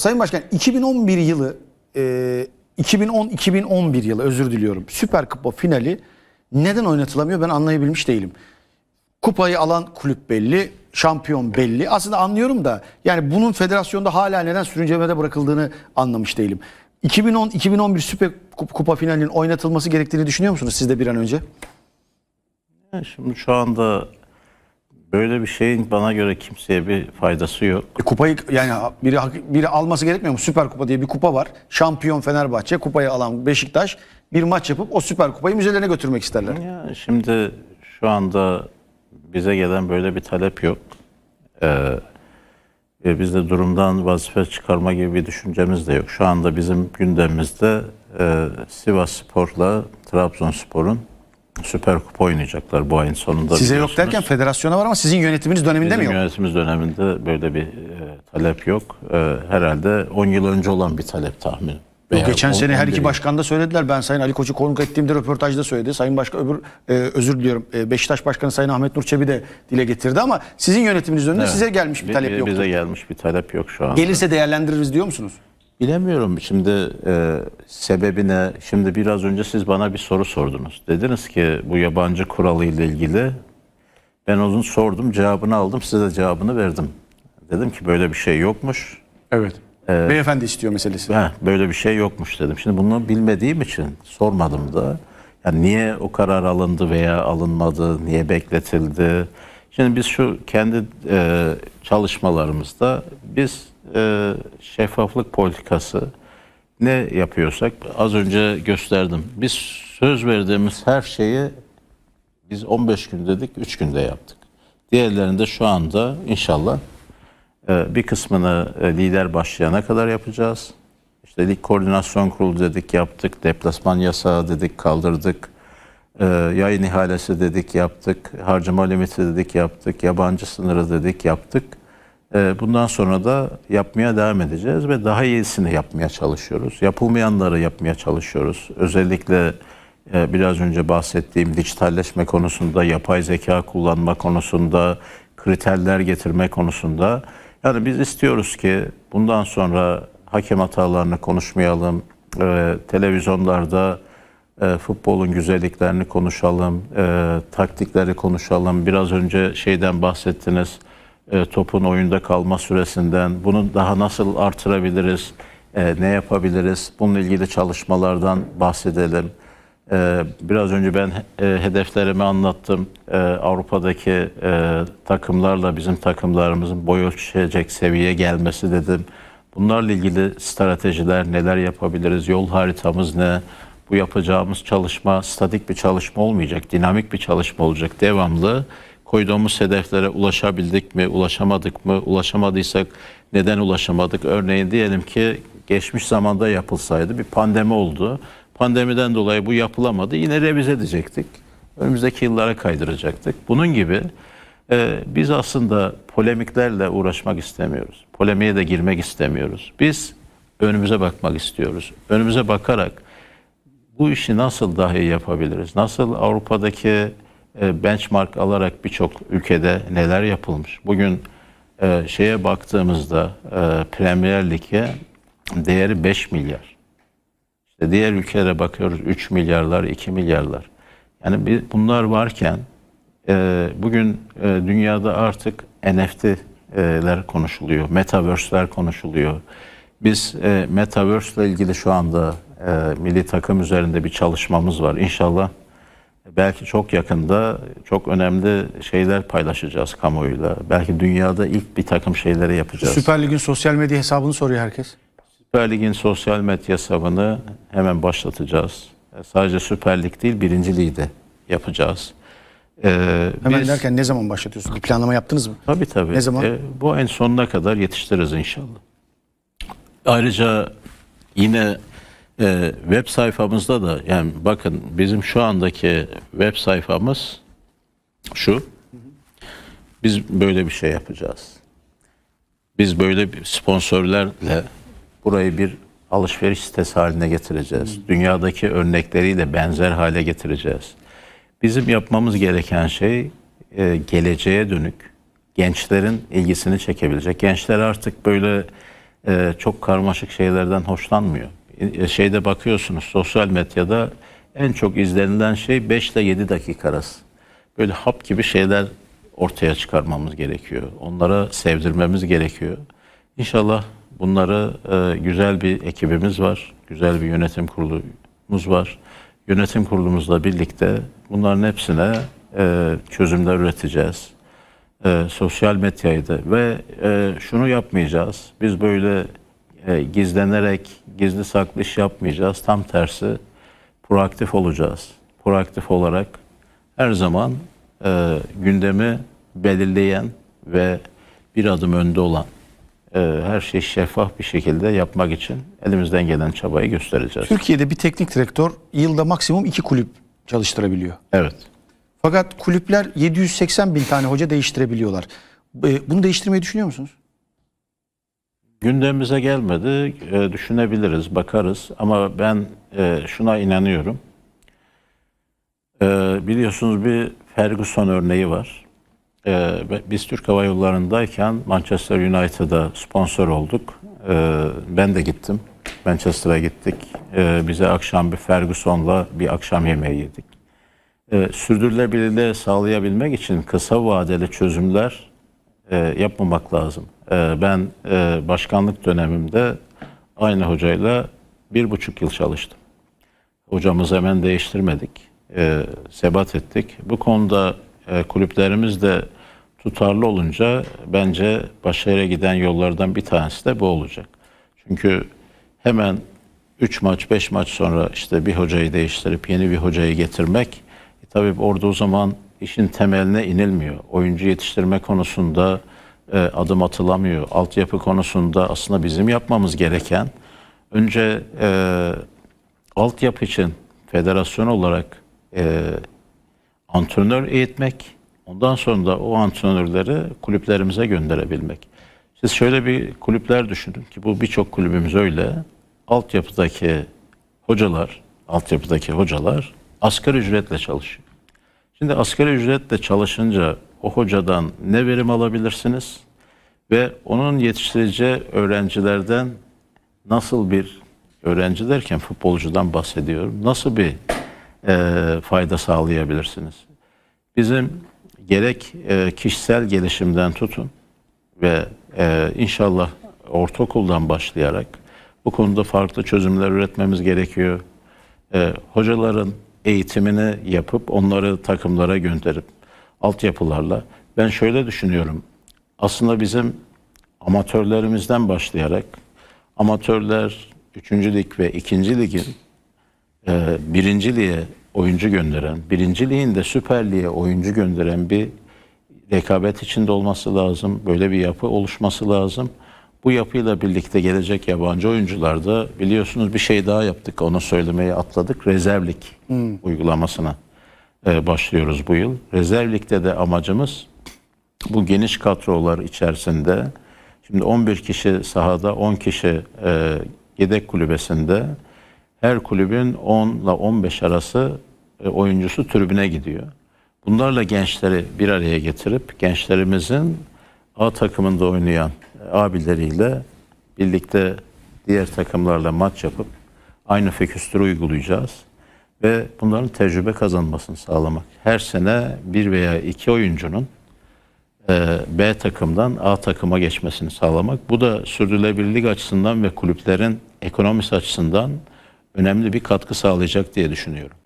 Sayın Başkan 2011 yılı e, 2010-2011 yılı özür diliyorum. Süper Kupa finali neden oynatılamıyor ben anlayabilmiş değilim. Kupayı alan kulüp belli, şampiyon belli. Aslında anlıyorum da yani bunun federasyonda hala neden sürüncemede bırakıldığını anlamış değilim. 2010-2011 Süper Kup- Kupa finalinin oynatılması gerektiğini düşünüyor musunuz siz de bir an önce? Şimdi şu anda böyle bir şeyin bana göre kimseye bir faydası yok. E, kupayı yani biri hak- biri alması gerekmiyor mu? Süper Kupa diye bir kupa var. Şampiyon Fenerbahçe, kupayı alan Beşiktaş bir maç yapıp o Süper Kupayı müzelerine götürmek isterler. Ya şimdi şu anda bize gelen böyle bir talep yok. Ee, ve biz de durumdan vazife çıkarma gibi bir düşüncemiz de yok. Şu anda bizim gündemimizde e, Sivas Spor'la Trabzonspor'un Süper Kupa oynayacaklar bu ayın sonunda. Size yok derken federasyona var ama sizin yönetiminiz döneminde Bizim mi yok? yönetimimiz döneminde böyle bir e, talep yok. E, herhalde 10 yıl önce olan bir talep tahmin. Yok, geçen sene her iki başkan başkan da söylediler. Ben Sayın Ali Koç'u konuk ettiğimde röportajda söyledi. Sayın Başkan öbür e, özür diliyorum. E, Beşiktaş Başkanı Sayın Ahmet Nur Çebi de dile getirdi ama sizin yönetiminiz önünde size gelmiş bir talep yoktu. Bize gelmiş bir talep yok şu an. Gelirse değerlendiririz diyor musunuz? Bilemiyorum şimdi e, sebebine. Şimdi biraz önce siz bana bir soru sordunuz. Dediniz ki bu yabancı kuralı ile ilgili ben onun sordum cevabını aldım size de cevabını verdim. Dedim ki böyle bir şey yokmuş. Evet. Beyefendi istiyor meselesi. Heh, böyle bir şey yokmuş dedim. Şimdi bunu bilmediğim için sormadım da. Yani niye o karar alındı veya alınmadı, niye bekletildi? Şimdi biz şu kendi e, çalışmalarımızda biz e, şeffaflık politikası ne yapıyorsak az önce gösterdim. Biz söz verdiğimiz her şeyi biz 15 gün dedik, 3 günde yaptık. Diğerlerini de şu anda inşallah ee, Bir kısmını e, lider başlayana kadar yapacağız. İşte lig koordinasyon kurulu dedik yaptık. Deplasman yasağı dedik kaldırdık. Ee, Yayın ihalesi dedik yaptık. Harcama limiti dedik yaptık. Yabancı sınırı dedik yaptık. Ee, Bundan sonra da yapmaya devam edeceğiz ve daha iyisini yapmaya çalışıyoruz. Yapılmayanları yapmaya çalışıyoruz. Özellikle e, biraz önce bahsettiğim dijitalleşme konusunda, yapay zeka kullanma konusunda, kriterler getirme konusunda. Yani biz istiyoruz ki bundan sonra hakem hatalarını konuşmayalım, e, televizyonlarda e, futbolun güzelliklerini konuşalım, taktikleri konuşalım. Biraz önce şeyden bahsettiniz, e, topun oyunda kalma süresinden. Bunu daha nasıl artırabiliriz, e, ne yapabiliriz? Bununla ilgili çalışmalardan bahsedelim. Ee, Biraz önce ben e, hedeflerimi anlattım. Avrupa'daki e, takımlarla bizim takımlarımızın boy ölçüşecek seviyeye gelmesi dedim. Bunlarla ilgili stratejiler, neler yapabiliriz, yol haritamız ne? Bu yapacağımız çalışma statik bir çalışma olmayacak, dinamik bir çalışma olacak. Devamlı koyduğumuz hedeflere ulaşabildik mi, ulaşamadık mı, ulaşamadıysak neden ulaşamadık? Örneğin diyelim ki geçmiş zamanda yapılsaydı bir pandemi oldu. Pandemiden dolayı bu yapılamadı. Yine revize edecektik. Önümüzdeki yıllara kaydıracaktık. Bunun gibi e, biz aslında polemiklerle uğraşmak istemiyoruz. Polemiğe de girmek istemiyoruz. Biz önümüze bakmak istiyoruz. Önümüze bakarak bu işi nasıl daha iyi yapabiliriz? Nasıl Avrupa'daki benchmark alarak birçok ülkede neler yapılmış? Bugün e, şeye baktığımızda e, Premier Lig'e değeri 5 milyar. İşte diğer ülkelere bakıyoruz 3 milyarlar, 2 milyarlar. Yani bunlar varken e, bugün e, dünyada artık NFT'ler konuşuluyor, metaverse'ler konuşuluyor. Biz e, metaverse ile ilgili şu anda e, milli takım üzerinde bir çalışmamız var. İnşallah belki çok yakında çok önemli şeyler paylaşacağız kamuoyuyla. Belki dünyada ilk bir takım şeyleri yapacağız. Süper Lig'in sosyal medya hesabını soruyor herkes. Süper Lig'in sosyal medya hesabını hemen başlatacağız. E, Sadece Süper Lig değil, birinciliği de yapacağız. Ee, Hemen biz- derken ne zaman başlatıyorsunuz? Bir planlama yaptınız mı? Tabii tabii. Ne zaman? E, bu ayın sonuna kadar yetiştiririz inşallah. Ayrıca yine e, web sayfamızda da yani bakın bizim şu andaki web sayfamız şu. Biz böyle bir şey yapacağız. Biz böyle bir sponsorlarla burayı bir alışveriş sitesi haline getireceğiz. Dünyadaki örnekleriyle benzer hale getireceğiz. Bizim yapmamız gereken şey e, geleceğe dönük gençlerin ilgisini çekebilecek. Gençler artık böyle e, çok karmaşık şeylerden hoşlanmıyor. E, şeyde bakıyorsunuz sosyal medyada en çok izlenilen şey 5 ile 7 dakika arası. Böyle hap gibi şeyler ortaya çıkarmamız gerekiyor. Onlara sevdirmemiz gerekiyor. İnşallah bunları e, güzel bir ekibimiz var. Güzel bir yönetim kurulumuz var. Yönetim kurulumuzla birlikte bunların hepsine e, çözümler üreteceğiz. E, sosyal medyayı da ve e, şunu yapmayacağız. Biz böyle e, gizlenerek gizli saklı iş yapmayacağız. Tam tersi proaktif olacağız. Proaktif olarak her zaman e, gündemi belirleyen ve bir adım önde olan e, her şeyi şeffaf bir şekilde yapmak için elimizden gelen çabayı göstereceğiz. Türkiye'de bir teknik direktör yılda maksimum iki kulüp çalıştırabiliyor. Evet. Fakat kulüpler 780 bin tane hoca değiştirebiliyorlar. E, Bunu değiştirmeyi düşünüyor musunuz? Gündemimize gelmedi. E, düşünebiliriz, bakarız. Ama ben e, şuna inanıyorum. E, biliyorsunuz bir Ferguson örneği var. E, biz Türk Hava Yolları'ndayken Manchester United'a sponsor olduk. E, ben de gittim. Manchester'a gittik. E, bize akşam bir Ferguson'la bir akşam yemeği yedik. E, sürdürülebilirliği sağlayabilmek için kısa vadeli çözümler e, yapmamak lazım. E, ben e, başkanlık dönemimde aynı hocayla bir buçuk yıl çalıştım. Hocamızı hemen değiştirmedik. E, sebat ettik. Bu konuda e, kulüplerimiz de tutarlı olunca bence başarıya giden yollardan bir tanesi de bu olacak. Çünkü hemen 3 maç 5 maç sonra işte bir hocayı değiştirip yeni bir hocayı getirmek e, tabii orada o zaman işin temeline inilmiyor. Oyuncu yetiştirme konusunda e, adım atılamıyor. Altyapı konusunda aslında bizim yapmamız gereken önce e, altyapı için federasyon olarak e, antrenör eğitmek, ondan sonra da o antrenörleri kulüplerimize gönderebilmek. Siz şöyle bir kulüpler düşünün ki bu birçok kulübümüz öyle. Altyapıdaki hocalar, altyapıdaki hocalar asgari ücretle çalışıyor. Şimdi asgari ücretle çalışınca o hocadan ne verim alabilirsiniz ve onun yetiştireceği öğrencilerden nasıl bir öğrenci derken futbolcudan bahsediyorum. Nasıl bir e, fayda sağlayabilirsiniz? Bizim gerek e, kişisel gelişimden tutun ve e, inşallah ortaokuldan başlayarak bu konuda farklı çözümler üretmemiz gerekiyor. E, hocaların eğitimini yapıp onları takımlara gönderip altyapılarla ben şöyle düşünüyorum. Aslında bizim amatörlerimizden başlayarak amatörler 3. lig ve 2. ligin e, birinci lige oyuncu gönderen, birinci ligin de Süper Lig'e oyuncu gönderen bir rekabet içinde olması lazım. Böyle bir yapı oluşması lazım. Bu yapıyla birlikte gelecek yabancı oyuncular da biliyorsunuz bir şey daha yaptık. Onu söylemeyi atladık. Rezervlik uygulamasına e, başlıyoruz bu yıl. Rezervlikte de amacımız bu geniş kadrolar içerisinde şimdi 11 kişi sahada 10 kişi e, yedek kulübesinde her kulübün 10 ile 15 arası e, oyuncusu tribüne gidiyor. Bunlarla gençleri bir araya getirip gençlerimizin A takımında oynayan abileriyle birlikte diğer takımlarla maç yapıp aynı fikstürü uygulayacağız ve bunların tecrübe kazanmasını sağlamak. Her sene bir veya iki oyuncunun e, B takımdan A takıma geçmesini sağlamak. Bu da sürdürülebilirlik açısından ve kulüplerin ekonomisi açısından önemli bir katkı sağlayacak diye düşünüyorum.